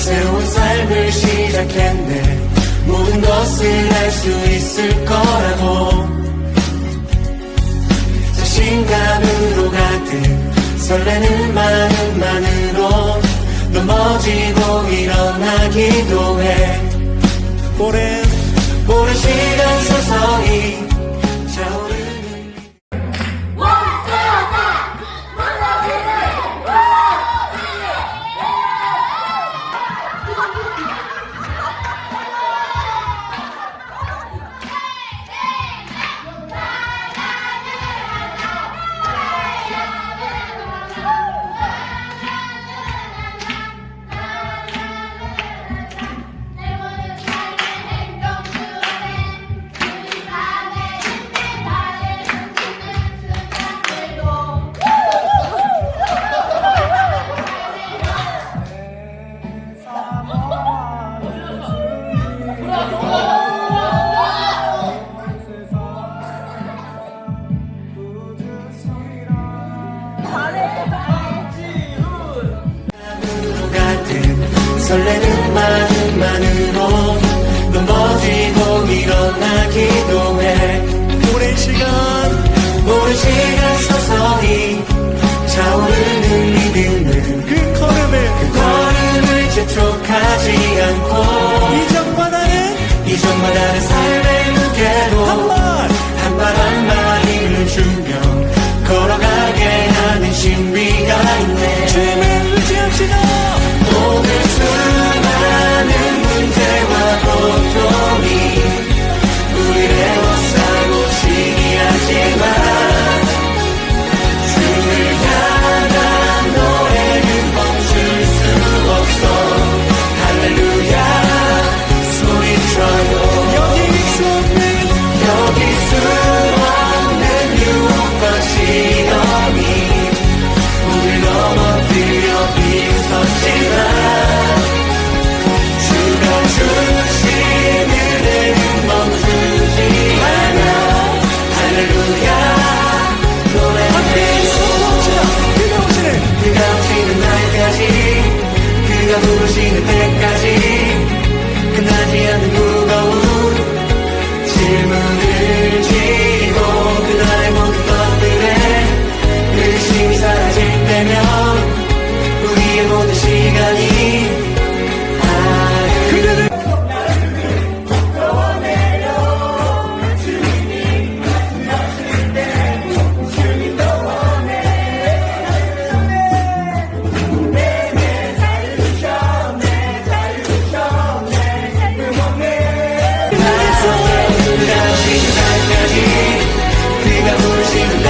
새로운 삶을 시작했네. 모든 것을 할 수 있을 거라고. 자신감으로 가득 설레는 마음만으로 넘어지고 일어나기도 해. 설레는 마음만으로 넘어지고 新的 see the